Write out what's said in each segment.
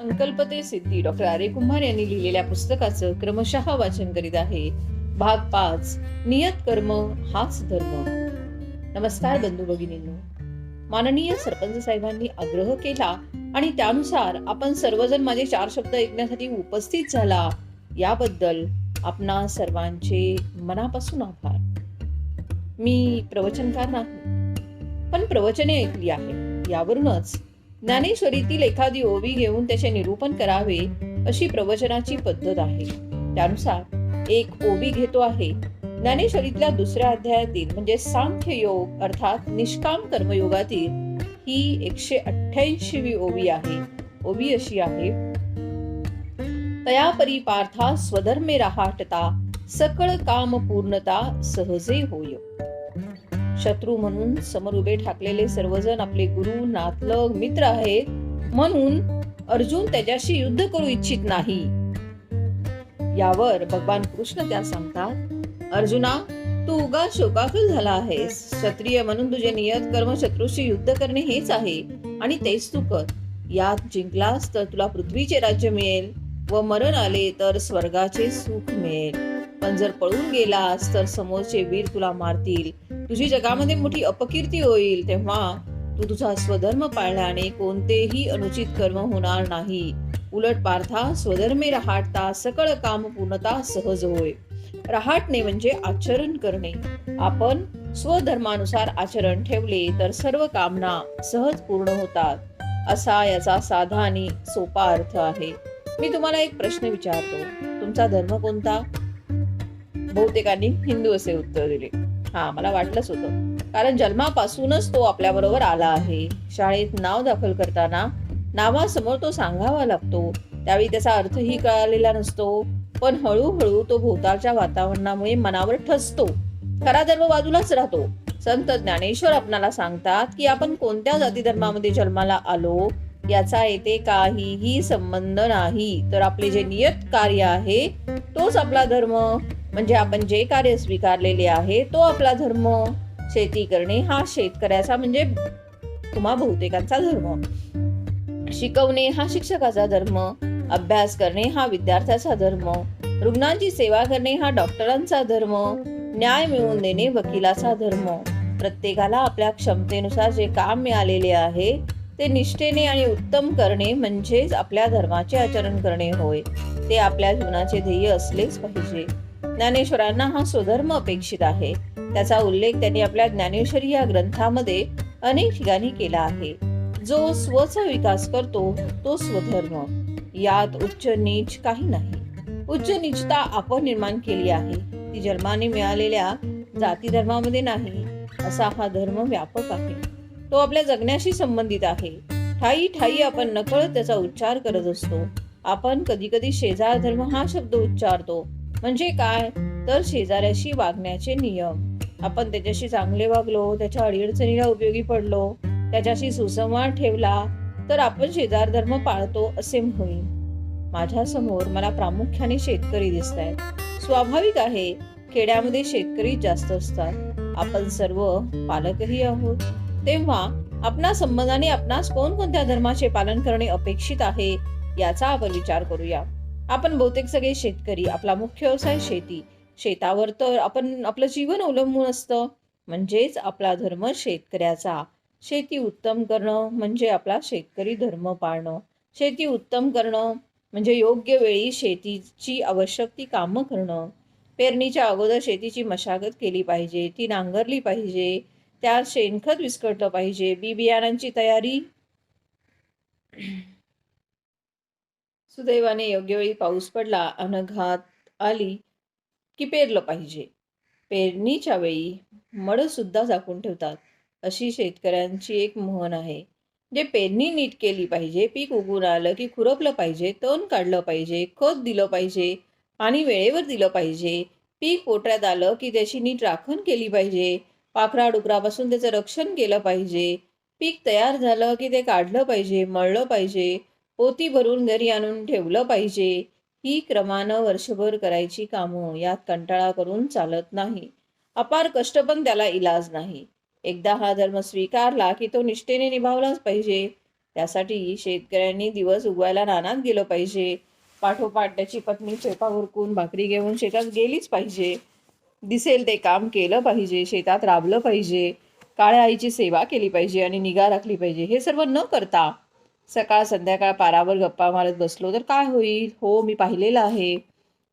संकल्प ते सिद्धी. डॉक्टर आरे कुंभार यांनी लिहिलेल्या पुस्तकाचं क्रमशः वाचन करीत आहे. भाग पाच नियत कर्म हाच धर्म. नमस्कार बंधू भगिनींनो. माननीय सरपंच साहेबांनी आग्रह केला आणि त्यानुसार आपण सर्वजण माझे चार शब्द ऐकण्यासाठी उपस्थित झाला. याबद्दल आपणा सर्वांचे मनापासून आभार. मी प्रवचनकार नाही पण प्रवचने ऐकली आहे. यावरूनच ज्ञानेश्वरीतील एखादी ओवी घेऊन त्याचे निरूपण करावे अशी प्रवचनाची पद्धत आहे. त्यानुसार एक ओवी घेतो आहे. ज्ञानेश्वरीतल्या दुसऱ्या अध्यायातील म्हणजे सांख्य योग अर्थात निष्काम कर्मयोगातील ही एकशे अठ्ठ्याऐंशीवी ओवी आहे. ओवी अशी आहे. तया परी पार्था स्वधर्मे रहाटता सकळ काम पूर्णता सहजे होय. शत्रू म्हणून समोर उभे ठाकलेले सर्वजण आपले गुरु नातलग मित्र आहेत. म्हणून अर्जुन त्याच्याशी युद्ध करू इच्छित नाही. यावर भगवान कृष्ण त्या सांगतात अर्जुना तू उगा शोकाकुल झाला आहेस. क्षत्रिय म्हणून तुझे नियत कर्म शत्रूशी युद्ध करणे हेच आहे आणि तेच तू कर. यात जिंकलास तर तुला पृथ्वीचे राज्य मिळेल व मरण आले तर स्वर्गाचे सुख मिळेल. पण जर पळून गेलास तर समोरचे वीर तुला मारतील. तुझी जगामध्ये मोठी अपकीर्ती होईल तेव्हा तू तुझा स्वधर्म पाळल्याने कोणतेही अनुचित कर्म होणार नाही. उलट पार्था स्वधर्मे रहाटता सकळ काम पूर्णता सहज होय. रहाटणे म्हणजे आचरण करणे. आपण स्वधर्मानुसार आचरण ठेवले तर सर्व कामना सहज पूर्ण होतात. असा याचा साधा आणि सोपा अर्थ आहे. मी तुम्हाला एक प्रश्न विचारतो. तुमचा धर्म कोणता? बहुतेकांनी हिंदू असे उत्तर दिले. हा मला वाटलंच होतं. कारण जन्मापासूनच तो आपल्याबरोबर आला आहे. शाळेत नाव दाखल करताना नावासमोर तो सांगावा लागतो. त्यावेळी त्याचा अर्थही कळालेला नसतो. पण हळूहळू तो भोवतालच्या वातावरणामुळे मनावर ठसतो. खरा धर्म बाजूलाच राहतो. संत ज्ञानेश्वर आपणाला सांगतात की आपण कोणत्या जाती धर्मामध्ये जन्माला आलो याचा येथे काहीही संबंध नाही. तर आपले जे नियत कार्य आहे तोच आपला धर्म. म्हणजे आपण जे कार्य स्वीकारलेले आहे तो आपला धर्म शेती करणे हा शेतकऱ्याचा म्हणजे तुम्हा बहुतेकांचा धर्म. शिकवणे हा शिक्षकाचा धर्म अभ्यास करणे हा विद्यार्थ्याचा धर्म रुग्णांची सेवा करणे हा डॉक्टरांचा धर्म न्याय मिळवून देणे वकिलाचा धर्म. प्रत्येकाला आपल्या क्षमतेनुसार जे काम मिळालेले आहे ते निष्ठेने आणि उत्तम करणे म्हणजेच आपल्या धर्माचे आचरण करणे होय. ते आपल्या जीवनाचे ध्येय असलेच पाहिजे. ज्ञानेश्वरांना हा स्वधर्म अपेक्षित आहे. त्याचा उल्लेख त्यांनी आपल्या ज्ञानेश्वरी या ग्रंथामध्ये अनेक ठिकाणी केला आहे. जो स्वचा विकास करतो तो स्वधर्म. यात उच्च नीच काही नाही. उच्च नीचता आपण निर्माण केली आहे. ती जन्माने मिळालेल्या जाती धर्मामध्ये नाही असा हा धर्म व्यापक आहे. तो आपल्या जगण्याशी संबंधित आहे. ठाई ठाई आपण नकळत त्याचा उच्चार करत असतो. आपण कधी कधी शेजार धर्म हा शब्द उच्चारतो. म्हणजे काय? तर शेजाऱ्याशी वागण्याचे नियम. आपण त्याच्याशी चांगले वागलो त्याच्या अडीअडचणीला उपयोगी पडलो त्याच्याशी सुसंवाद ठेवला तर आपण शेजार धर्म पाळतो असे होईल माझ्यासमोर मला प्रामुख्याने शेतकरी दिसत आहेत स्वाभाविक आहे खेड्यामध्ये शेतकरी जास्त असतात. आपण सर्व पालकही आहोत. तेव्हा आपणा संबंधाने आपणास कोणकोणत्या धर्माचे पालन करणे अपेक्षित आहे याचा आपण विचार करूया. आपण बहुतेक सगळे शेतकरी आपला मुख्य व्यवसाय शेती. शेतावर तर आपण आपलं जीवन अवलंबून असतं. म्हणजेच आपला धर्म शेतकऱ्याचा. शेती उत्तम करणं म्हणजे आपला शेतकरी धर्म पाळणं. शेती उत्तम करणं म्हणजे योग्य वेळी शेतीची आवश्यक ती कामं करणं. पेरणीच्या अगोदर शेतीची मशागत केली पाहिजे ती नांगरली पाहिजे त्यात शेणखत विस्कटलं पाहिजे बी बियाणांची तयारी. सुदैवाने योग्य वेळी पाऊस पडला अनघात आली की पेरलं पाहिजे. पेरणीच्या वेळी मडसुद्धा झाकून ठेवतात अशी शेतकऱ्यांची एक म्हण आहे. जे पेरणी नीट केली पाहिजे पीक उगून आलं की खुरपलं पाहिजे तण काढलं पाहिजे खत दिलं पाहिजे पाणी वेळेवर दिलं पाहिजे पीक पोटऱ्यात आलं की त्याची नीट राखण केली पाहिजे पाखरा डुकरापासून त्याचं रक्षण केलं पाहिजे पीक तयार झालं की ते काढलं पाहिजे मळलं पाहिजे पोती भरून घरी आणून ठेवलं पाहिजे. ही क्रमानं वर्षभर करायची कामं यात कंटाळा करून चालत नाही. अपार कष्ट पण त्याला इलाज नाही. एकदा हा धर्म स्वीकारला की तो निष्ठेने निभावलाच पाहिजे. त्यासाठी शेतकऱ्यांनी दिवस उगवायला रानात गेलं पाहिजे. पाठोपाठ त्याची पत्नी चेपा उरकून भाकरी घेऊन शेतात गेलीच पाहिजे. दिसेल ते काम केलं पाहिजे शेतात राबलं पाहिजे. काळ्या आईची सेवा केली पाहिजे आणि निगा राखली पाहिजे. हे सर्व न करता सकाळ संध्याकाळ पारावर गप्पा मारत बसलो तर काय होईल? हो मी पाहिलेलं आहे.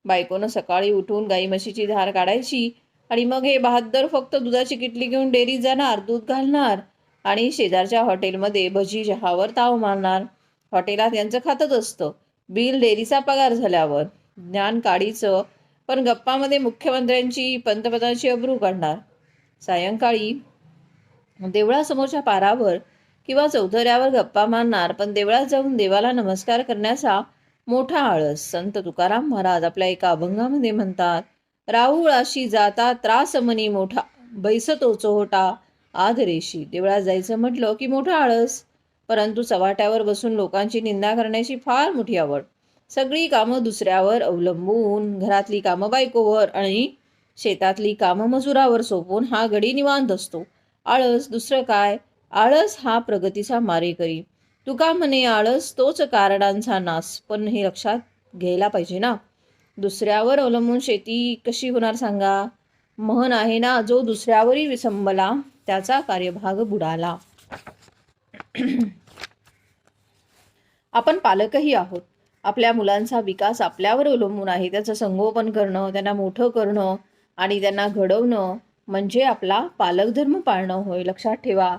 बायकोनं सकाळी उठून गाई म्हशीची धार काढायची आणि मग हे बहादर फक्त दुधाची किटली घेऊन डेअरीत जाणार दूध घालणार आणि शेजारच्या हॉटेलमध्ये भजी चहावर ताव मारणार. हॉटेलात यांचं खातच असतं. बिल डेअरीचा पगार झाल्यावर. ज्ञान काढीचं. पण गप्पामध्ये मुख्यमंत्र्यांची पंतप्रधानाची अब्रू काढणार. सायंकाळी देवळासमोरच्या पारावर किंवा चौथऱ्यावर गप्पा मारणार पण देवळात जाऊन देवाला नमस्कार करण्याचा मोठा आळस संत तुकाराम महाराज आपल्या एका अभंगामध्ये म्हणतात राहुळाशी जाता त्रास मनी मोठा बैसतो चोहोटा आदरेशी. देवळात जायचं म्हटलं की मोठा आळस परंतु चव्हाट्यावर बसून लोकांची निंदा करण्याची फार मोठी आवड. सगळी कामं दुसऱ्यावर अवलंबून घरातली कामं बायकोवर आणि शेतातली कामं मजुरावर सोपवून हा गडी निवांत असतो. आळस दुसरं काय? आळस हा प्रगतीचा मारेकरी. तुका म्हणे आळस तोच कारणांचा नास पण हे लक्षात घ्यायला पाहिजे ना? दुसऱ्यावर अवलंबून शेती कशी होणार सांगा? महन आहे ना जो दुसऱ्यावरही विसंबला त्याचा कार्यभाग बुडाला. आपण पालकही आहोत. आपल्या मुलांचा विकास आपल्यावर अवलंबून आहे. त्याचं संगोपन करणं त्यांना मोठं करणं आणि त्यांना घडवणं म्हणजे आपला पालकधर्म पाळणं होय. लक्षात ठेवा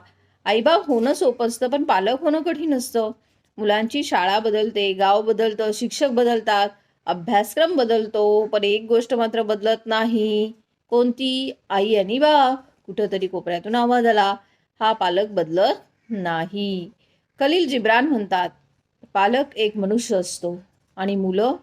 आईबाप होणं सोपं असतं पण पालक होणं कठीण असतं. मुलांची शाळा बदलते गाव बदलतं शिक्षक बदलतात अभ्यासक्रम बदलतो पण एक गोष्ट मात्र बदलत नाही. कोणती? आई आणि बाप. कुठंतरी कोपऱ्यातून आवाज आला. हा पालक बदलत नाही. खलील जिब्रान म्हणतात पालक एक मनुष्य असतो आणि मुलं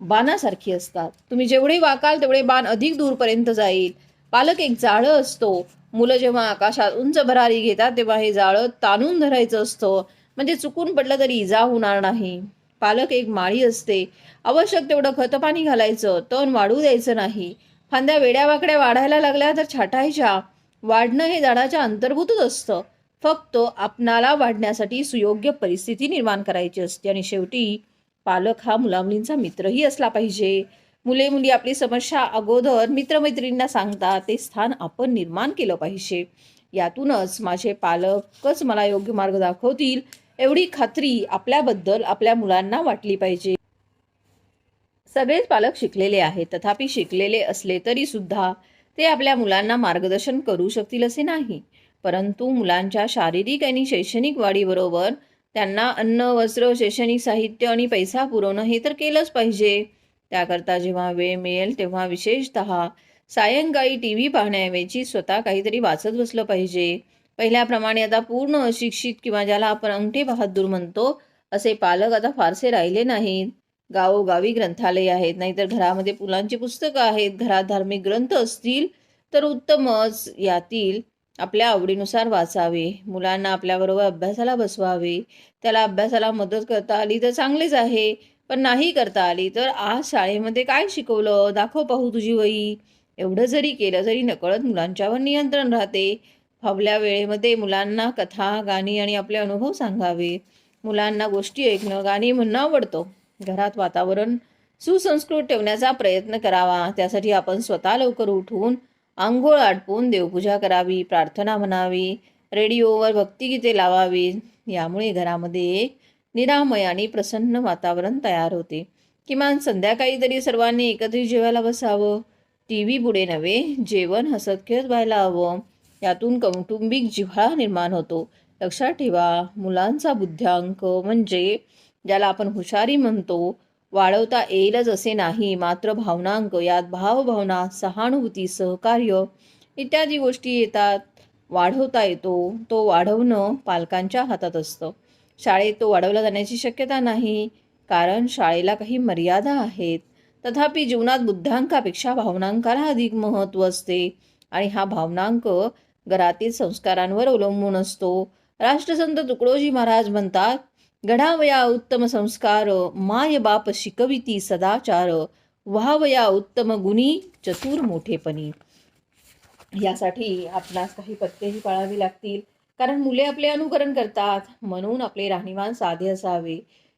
बाणासारखी असतात. तुम्ही जेवढे वाकाल तेवढे बाण अधिक दूरपर्यंत जाईल. पालक एक जाळं असतो. मुलं जेव्हा आकाशात उंच भरारी घेतात तेव्हा हे जाळं ताणून धरायचं असतं. म्हणजे चुकून पडलं तरी इजा होणार नाही. पालक एक माळी असते. आवश्यक तेवढं खतपाणी घालायचं तण वाढू द्यायचं नाही. फांद्या वेड्यावाकड्या वाढायला लागल्या तर छाटायच्या. वाढणं हे झाडाच्या अंतर्भूतच असतं. फक्त आपणाला वाढण्यासाठी सुयोग्य परिस्थिती निर्माण करायची असते आणि शेवटी पालक हा मुलामुलींचा मित्रही असला पाहिजे. मुले मुली आपली समस्या अगोदर मित्रमैत्रिणींना सांगतात ते स्थान आपण निर्माण केलं पाहिजे. यातूनच माझे पालकच मला योग्य मार्ग दाखवतील एवढी खात्री आपल्याबद्दल आपल्या मुलांना वाटली पाहिजे. सगळेच पालक शिकलेले आहेत तथापि शिकलेले असले तरी सुद्धा ते आपल्या मुलांना मार्गदर्शन करू शकतील असे नाही. परंतु मुलांच्या शारीरिक आणि शैक्षणिक वाढीबरोबर त्यांना अन्न वस्त्र शैक्षणिक साहित्य आणि पैसा पुरवणं हे तर केलंच पाहिजे. त्याकरता जेव्हा वेळ मिळेल तेव्हा विशेषत सायंकाळी टी व्ही पाहण्याऐवजी स्वतः काहीतरी वाचत बसलं पाहिजे. पहिल्याप्रमाणे आता पूर्ण अशिक्षित किंवा ज्याला आपण अंगठे बहादूर म्हणतो असे पालक आता फारसे राहिले नाहीत. गावोगावी ग्रंथालय आहेत नाहीतर घरामध्ये पुलांची पुस्तकं आहेत घरात धार्मिक ग्रंथ असतील तर उत्तमच. यातील आपल्या आवडीनुसार वाचावे. मुलांना आपल्याबरोबर अभ्यासाला बसवावे. त्याला अभ्यासाला मदत करता आली तर चांगलेच आहे. पण नाही करता आली. तर आज शाळेमध्ये काय शिकवलं? दाखव पाहू तुझी वही. एवढं जरी केलं जरी नकळत मुलांच्यावर नियंत्रण राहते. फावल्या वेळेमध्ये मुलांना कथा गाणी आणि आपले अनुभव सांगावे. मुलांना गोष्टी ऐकणं गाणी म्हणणं आवडतं. घरात वातावरण सुसंस्कृत ठेवण्याचा प्रयत्न करावा. त्यासाठी आपण स्वतः लवकर उठून आंघोळ आटपून देवपूजा करावी प्रार्थना म्हणावी रेडिओवर भक्तिगीते लावावी. यामुळे घरामध्ये एक निरामय आणि प्रसन्न वातावरण तयार होते. किमान संध्याकाळी तरी सर्वांनी एकत्रित जेवायला बसावं. टी व्ही पुढे नव्हे जेवण हसत खेळत व्हायला हवं. यातून कौटुंबिक जिव्हाळा निर्माण होतो. लक्षात ठेवा मुलांचा बुद्ध्यांक म्हणजे ज्याला आपण हुशारी म्हणतो वाढवता येईलच असे नाही मात्र भावनांक यात भावभावना सहानुभूती सहकार्य इत्यादी गोष्टी येतात. वाढवता येतो तो वाढवणं पालकांच्या हातात असतं. शाळेत तो वाढवला जाण्याची शक्यता नाही कारण शाळेला काही मर्यादा आहेत. तथापि जीवनात बुद्धांकापेक्षा भावनांकाला अधिक महत्त्व असते आणि हा भावनांक घरातील संस्कारांवर अवलंबून असतो. राष्ट्रसंत तुकडोजी महाराज म्हणतात गढावया उत्तम संस्कार माय बाप शिकविती सदाचार व्हावया उत्तम गुणी चतुर मोठेपणी. यासाठी आपणास काही पत्तेही पाळावी लागतील. कारण मुले आपले अनुकरण करतात. म्हणून आपले राहणीमान साधे असावे.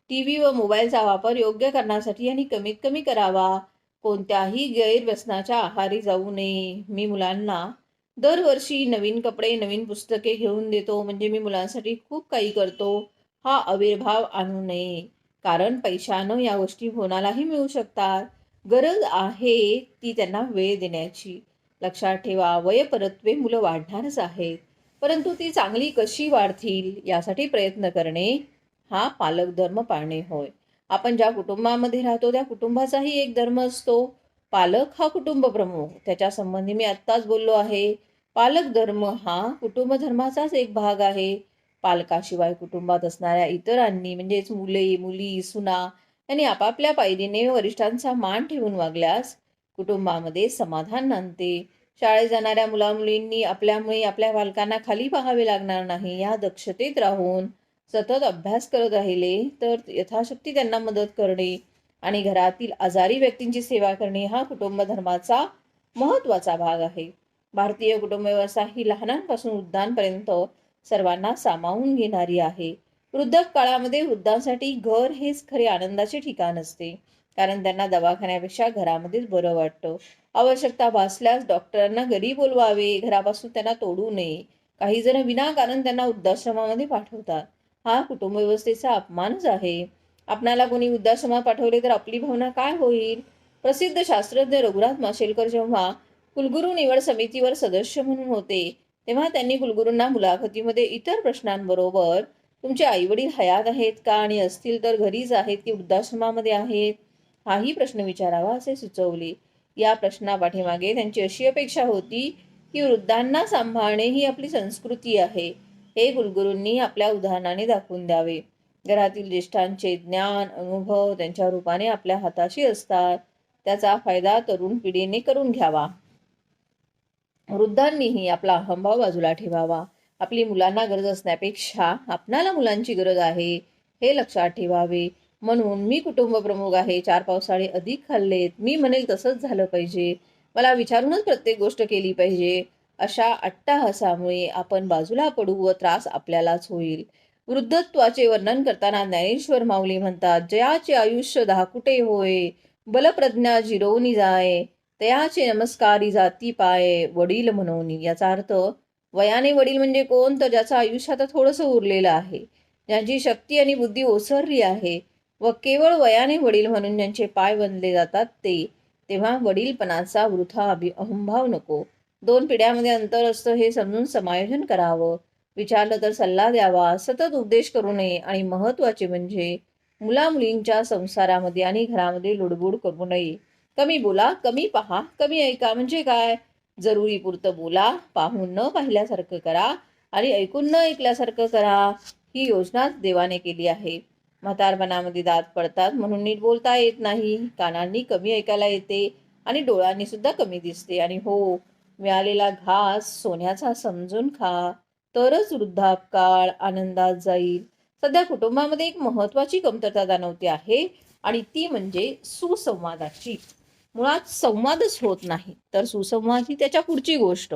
टी व्ही व मोबाईलचा वापर योग्य करण्यासाठी आणि कमीत कमी करावा. कोणत्याही गैरव्यसनाच्या आहारी जाऊ नये. मी मुलांना दरवर्षी नवीन कपडे नवीन पुस्तके घेऊन देतो. म्हणजे मी मुलांसाठी खूप काही करतो. हा आविर्भाव आणू नये. कारण पैशानं या गोष्टी कोणालाही मिळू शकतात. गरज आहे ती त्यांना वेळ देण्याची. लक्षात ठेवा वयपरत्वे मुलं वाढणारच आहेत. परंतु ती चांगली कशी वाढतील यासाठी प्रयत्न करणे हा पालक धर्म पाळणे होय. आपण ज्या कुटुंबामध्ये राहतो त्या कुटुंबाचाही एक धर्म असतो. पालक हा कुटुंब प्रमुख. त्याच्या संबंधी मी आत्ताच बोललो आहे. पालक धर्म हा कुटुंब धर्माचाच एक भाग आहे. पालकाशिवाय कुटुंबात असणाऱ्या इतरांनी म्हणजेच मुले मुली सुना यांनी आपापल्या पायरीने वरिष्ठांचा मान ठेवून वागल्यास कुटुंबामध्ये समाधान नांदते शाळेत जाणाऱ्या मुलामुलींनी आपल्यामुळे आपल्या पालकांना खाली पाहावे लागणार नाही या दक्षतेत राहून सतत अभ्यास करत राहिले तर यथाशक्ती त्यांना मदत करणे आणि घरातील आजारी व्यक्तींची सेवा करणे हा कुटुंब धर्माचा महत्त्वाचा भाग आहे. भारतीय कुटुंब व्यवस्था ही लहानांपासून वृद्धांपर्यंत सर्वांना सामावून घेणारी आहे. वृद्ध काळामध्ये वृद्धांसाठी घर हेच खरे आनंदाचे ठिकाण असते कारण त्यांना दवाखान्यापेक्षा घरामध्येच बरं वाटतं. आवश्यकता भासल्यास डॉक्टरांना घरी बोलवावे घरापासून त्यांना तोडू नये. काही जण विनाकारण त्यांना वृद्धाश्रमामध्ये पाठवतात. हा कुटुंब व्यवस्थेचा अपमानच आहे. आपणाला कोणी वृद्धाश्रमात पाठवले तर आपली भावना काय होईल? प्रसिद्ध शास्त्रज्ञ रघुनाथ माशेलकर जेव्हा कुलगुरू निवड समितीवर सदस्य म्हणून होते तेव्हा त्यांनी कुलगुरूंना मुलाखतीमध्ये इतर प्रश्नांबरोबर तुमचे आईवडील हयात आहेत का आणि असतील तर घरीच आहेत की वृद्धाश्रमामध्ये आहेत? हाही प्रश्न विचारावा असे सुचवले. या प्रश्नापाठीमागे त्यांची अशी अपेक्षा होती की वृद्धांना सांभाळणे ही आपली संस्कृती आहे. हे कुलगुरूंनी आपल्या उदाहरणाने दाखवून द्यावे. घरातील ज्येष्ठांचे ज्ञान अनुभव त्यांच्या रूपाने आपल्या हाताशी असतात. त्याचा फायदा तरुण पिढीने करून घ्यावा. वृद्धांनीही आपला अहंभाव बाजूला ठेवावा. आपली मुलांना गरज असण्यापेक्षा आपणाला मुलांची गरज आहे हे लक्षात ठेवावे. म्हणून मी कुटुंब प्रमुख आहे चार पावसाळे अधिक खाल्लेत मी म्हणेल तसंच झालं पाहिजे. मला विचारूनच प्रत्येक गोष्ट केली पाहिजे. अशा अट्टाहासामुळे आपण बाजूला पडू व त्रास आपल्यालाच होईल. वृद्धत्वाचे वर्णन करताना ज्ञानेश्वर माऊली म्हणतात जयाचे आयुष्य धाकुटे होय? बलप्रज्ञा जिरवणी जाय. तयाचे नमस्कारी जाती पाय. वडील म्हणून. याचा अर्थ वयाने वडील म्हणजे कोण? तर ज्याचं आयुष्य आता थोडंसं उरलेलं आहे. ज्यांची शक्ती आणि बुद्धी ओसरली आहे व केवळ वयाने वडील म्हणून ज्यांचे पाय बनले जातात ते तेव्हा वडीलपणाचा वृथा अभि अहंभाव नको. दोन पिढ्यामध्ये अंतर असतं हे समजून समायोजन करावं. विचारलं तर सल्ला द्यावा. सतत उपदेश करू नये आणि महत्त्वाचे म्हणजे मुलामुलींच्या संसारामध्ये आणि घरामध्ये लुडबुड करू नये. कमी बोला कमी पहा कमी ऐका म्हणजे काय? जरुरी पुरतं बोला पाहून न पाहिल्यासारखं करा आणि ऐकून न ऐकल्यासारखं करा ही योजनाच देवाने केली आहे. म्हातारपणामध्ये दात पडतात म्हणून नीट बोलता येत नाही. कानांनी कमी ऐकायला येते आणि डोळ्यांनी सुद्धा कमी दिसते. आणि हो मिळालेला घास सोन्याचा समजून खा. तरच वृद्धापकाळ आनंदात जाईल. सध्या कुटुंबामध्ये एक महत्वाची कमतरता जाणवते आहे आणि ती म्हणजे सुसंवादाची. मुळात संवादच होत नाही. तर सुसंवाद ही त्याच्या पुढची गोष्ट.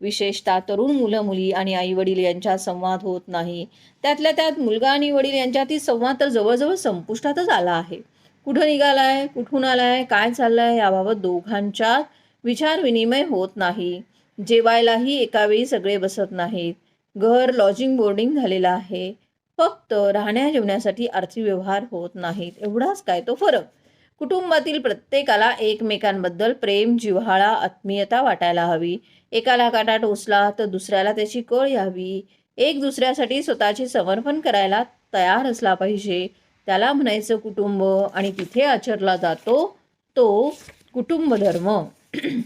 विशेषतः तरुण मुलं मुली आणि आई वडील यांच्यात संवाद होत नाही. त्यातल्या त्यात मुलगा आणि वडील यांच्यातील संवाद तर जवळजवळ संपुष्टातच आला आहे. कुठं निघालाय? कुठून आलाय? काय चाललंय? याबाबत दोघांच्या विचार विनिमय होत नाही. जेवायलाही एकावेळी सगळे बसत नाहीत. घर लॉजिंग बोर्डिंग झालेलं आहे. फक्त राहण्या जेवण्यासाठी आर्थिक व्यवहार होत नाहीत. एवढाच काय तो फरक. कुटुंबातील प्रत्येकाला एकमेकांबद्दल प्रेम जिव्हाळा आत्मीयता वाटायला हवी. एकाला काटा टोचला तर दुसऱ्याला त्याची कळ यावी. एक दुसऱ्यासाठी स्वतःचे समर्पण करायला तयार असला पाहिजे. त्याला म्हणायचं कुटुंब आणि तिथे आचरला जातो तो कुटुंब धर्म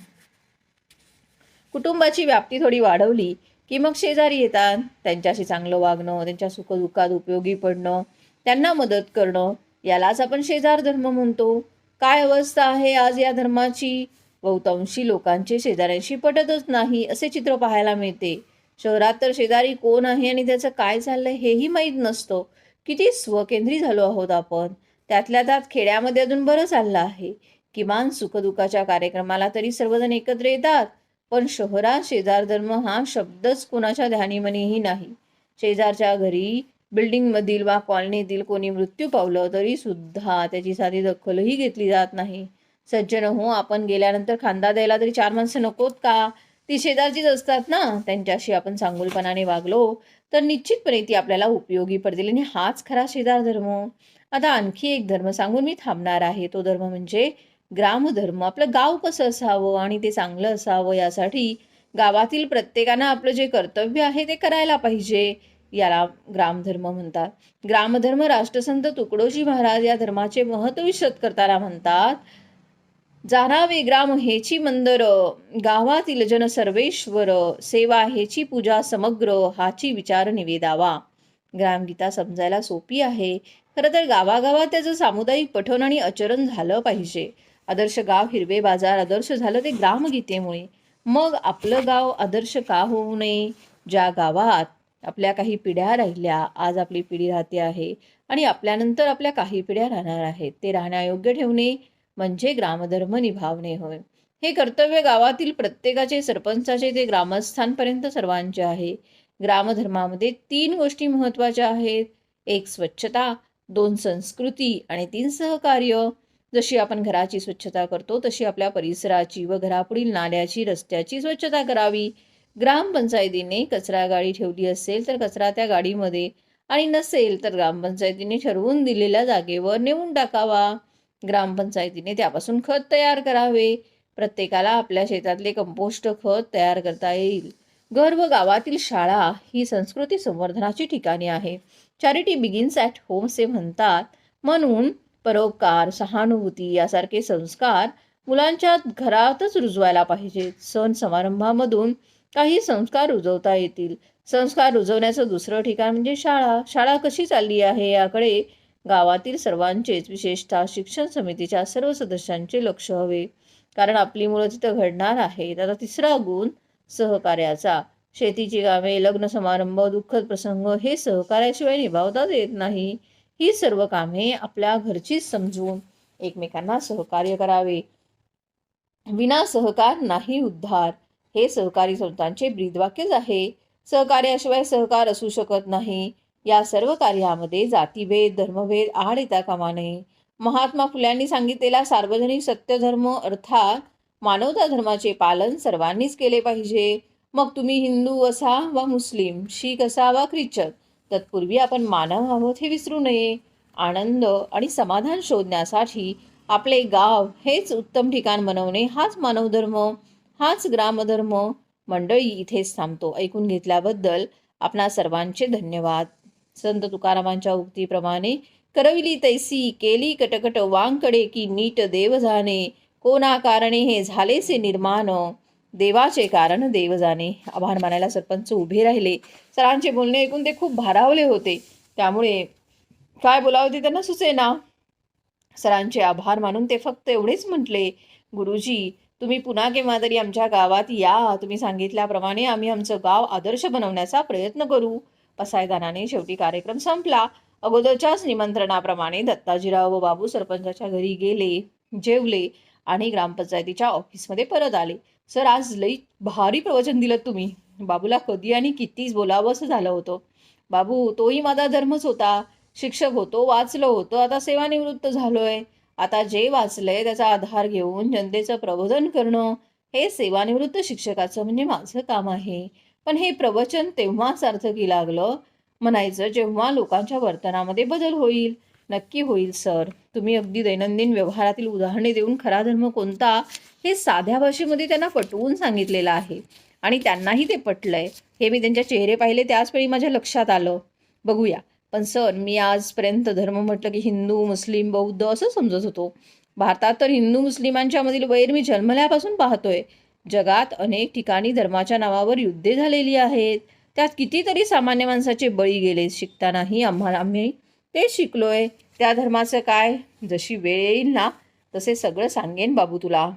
कुटुंबाची व्याप्ती थोडी वाढवली की मग शेजारी येतात त्यांच्याशी चांगलं वागणं त्यांच्या सुखदुःखात उपयोगी पडणं त्यांना मदत करणं यालाच आपण शेजार धर्म म्हणतो. काय अवस्था आहे आज या धर्माची? बहुतांशी लोकांचे शेजाऱ्यांशी पटतच नाही असे चित्र पाहायला मिळते. शहरात तर शेजारी कोण आहे आणि त्याचं काय चाललंय हेही माहीत नसतं. किती स्वकेंद्री झालो आहोत आपण. त्यातल्या त्यात खेड्यामध्ये अजून बरं चाललं आहे. किमान सुखदुःखाच्या कार्यक्रमाला तरी सर्वजण एकत्र येतात. पण शहरात शेजार धर्म हा शब्दच कोणाच्या ध्यानीमनीही नाही. शेजारच्या घरी बिल्डिंगमधील वा कॉलनीतील कोणी मृत्यू पावलं तरीसुद्धा त्याची साधी दखलही घेतली जात नाही. सज्जन हो आपण गेल्यानंतर खांदा द्यायला तरी चार माणसं नकोत का? ती शेजारचीच असतात ना. त्यांच्याशी आपण चांगुलपणाने वागलो तर निश्चितपणे ती आपल्याला उपयोगी पडतील. आणि हाच खरा शेजार धर्म. आता आणखी एक धर्म सांगून मी थांबणार आहे. तो धर्म म्हणजे ग्रामधर्म. आपलं गाव कसं असावं आणि ते चांगलं असावं यासाठी गावातील प्रत्येकानं आपलं जे कर्तव्य आहे ते करायला पाहिजे. याला ग्रामधर्म म्हणतात. ग्रामधर्म राष्ट्रसंत तुकडोजी महाराज या धर्माचे महत्त्व विशद करताना म्हणतात जाणावे ग्राम हेची मंदर गावातील जन सर्वेश्वर सेवा हेची पूजा समग्र हाची विचार निवेदावा. ग्रामगीता समजायला सोपी आहे. खरं तर गावागावात त्याचं सामुदायिक पठण आणि आचरण झालं पाहिजे. आदर्श गाव हिरवे बाजार आदर्श झालं ते ग्रामगीतेमुळे. मग आपलं गाव आदर्श का होऊ नये? ज्या गावात आपल्या काही पिढ्या राहिल्या आज आपली पिढी राहते आहे आणि आपल्यानंतर आपल्या काही पिढ्या राहणार आहेत. ते राहण्यायोग्य ठेवणे म्हणजे ग्रामधर्म निभावणे होय. हे कर्तव्य गावातील प्रत्येकाचे सरपंचाचे ते ग्रामस्थांपर्यंत सर्वांचे आहे. ग्रामधर्मामध्ये तीन गोष्टी महत्त्वाच्या आहेत. एक स्वच्छता दोन संस्कृती आणि तीन सहकार्य. जशी आपण घराची स्वच्छता करतो तशी आपल्या परिसराची व घरापुढील नाल्याची रस्त्याची स्वच्छता करावी. ग्रामपंचायतीने कचरा गाडी ठेवली असेल तर कचरा त्या गाडीमध्ये आणि नसेल तर ग्रामपंचायतीने ठरवून दिलेल्या जागेवर नेऊन टाकावा. ग्रामपंचायतीने त्यापासून खत तयार करावे. प्रत्येकाला आपल्या शेतातले कंपोस्ट खत तयार करता येईल. घर व गावातील शाळा ही संस्कृती संवर्धनाची ठिकाणे आहे. चॅरिटी बिगिन्स ॲट होम असे म्हणतात. म्हणून परोपकार सहानुभूती यासारखे संस्कार मुलांच्या घरातच रुजवायला पाहिजेत. सण समारंभामधून काही संस्कार रुजवता येतील. संस्कार रुजवण्याचं दुसरं ठिकाण म्हणजे शाळा. शाळा कशी चालली आहे याकडे गावातील सर्वांचेच विशेषतः शिक्षण समितीच्या सर्व सदस्यांचे लक्ष हवे. कारण आपली मुलं तिथं घडणार आहेत. आता तिसरा गुण सहकार्याचा. शेतीची कामे लग्न समारंभ दुःखद प्रसंग हे सहकार्याशिवाय निभावता येत नाही. ही सर्व कामे आपल्या घरचीच समजून एकमेकांना सहकार्य करावे. विना सहकार नाही उद्धार. हे सहकारी संस्थांचे ब्रीदवाक्यच आहे. सहकार्याशिवाय सहकार असू शकत नाही. या सर्व कार्यामध्ये जातीभेद धर्मभेद आड येता कामा नये महात्मा फुल्यांनी सांगितलेला सार्वजनिक सत्यधर्म अर्थात मानवता धर्माचे पालन सर्वांनीच केले पाहिजे. मग तुम्ही हिंदू असा वा मुस्लिम शीख असा वा ख्रिश्चन तत्पूर्वी आपण मानव आहोत हे विसरू नये. आनंद आणि समाधान शोधण्यासाठी आपले गाव हेच उत्तम ठिकाण बनवणे हाच मानवधर्म. हाच ग्रामधर्म मंडळी इथेच थांबतो. ऐकून घेतल्याबद्दल आपणा सर्वांचे धन्यवाद. संत तुकारामांच्या उक्तीप्रमाणे करविली तैसी केली कटकट वांकडे की नीट देव जाणे कोणा कारणे हे झालेसे निर्माण? देवाचे कारण देव जाणे आभार मानायला सरपंच उभे राहिले. सरांचे बोलणे ऐकून ते खूप भारावले होते. त्यामुळे काय बोलावं ते त्यांना सुचेना. सरांचे आभार मानून ते फक्त एवढेच म्हटले. गुरुजी तुम्ही पुन्हा केव्हा तरी आमच्या गावात या. तुम्ही सांगितल्याप्रमाणे आम्ही आमचं गाव आदर्श बनवण्याचा प्रयत्न करू. पसायदानाने शेवटी कार्यक्रम संपला. अगोदरच्याच निमंत्रणाप्रमाणे दत्ताजीराव व बाबू सरपंचाच्या घरी गेले जेवले आणि ग्रामपंचायतीच्या ऑफिसमध्ये परत आले. सर आज लई भारी प्रवचन दिलं तुम्ही. बाबूला कधी आणि कितीच बोलावं असं झालं होतं. बाबू तोही माझा धर्मच होता. शिक्षक होतो वाचलो होतो. आता सेवानिवृत्त झालोय. आता जे वाचलंय त्याचा आधार घेऊन जनतेचं प्रबोधन करणं हे सेवानिवृत्त शिक्षकाचं म्हणजे माझं काम आहे. पण हे प्रवचन तेव्हाच अर्थकी लागलं. म्हणायचं जेव्हा लोकांच्या वर्तनामध्ये बदल होईल. नक्की होईल सर. तुम्ही अगदी दैनंदिन व्यवहारातील उदाहरणे देऊन खरा धर्म कोणता हे साध्या भाषेमध्ये त्यांना पटवून सांगितलेलं आहे. आणि त्यांनाही ते पटलंय. हे मी त्यांच्या चेहरे पाहिले त्याचवेळी माझ्या लक्षात आलं. बघूया. पण सर मी आजपर्यंत धर्म म्हटलं की हिंदू मुस्लिम बौद्ध असं समजत होतो. भारतात तर हिंदू मुस्लिमांच्या मधील वैर मी जन्मल्यापासून पाहतोय. जगात अनेक ठिकाणी धर्माच्या नावावर युद्धे झालेली आहेत. त्यात कितीतरी सामान्य माणसाचे बळी गेले. शिकतानाही आम्हाला आम्ही ते शिकलोय. त्या धर्माचं काय? जशी वेळ येईल ना तसे सगळं सांगेन बाबू तुला.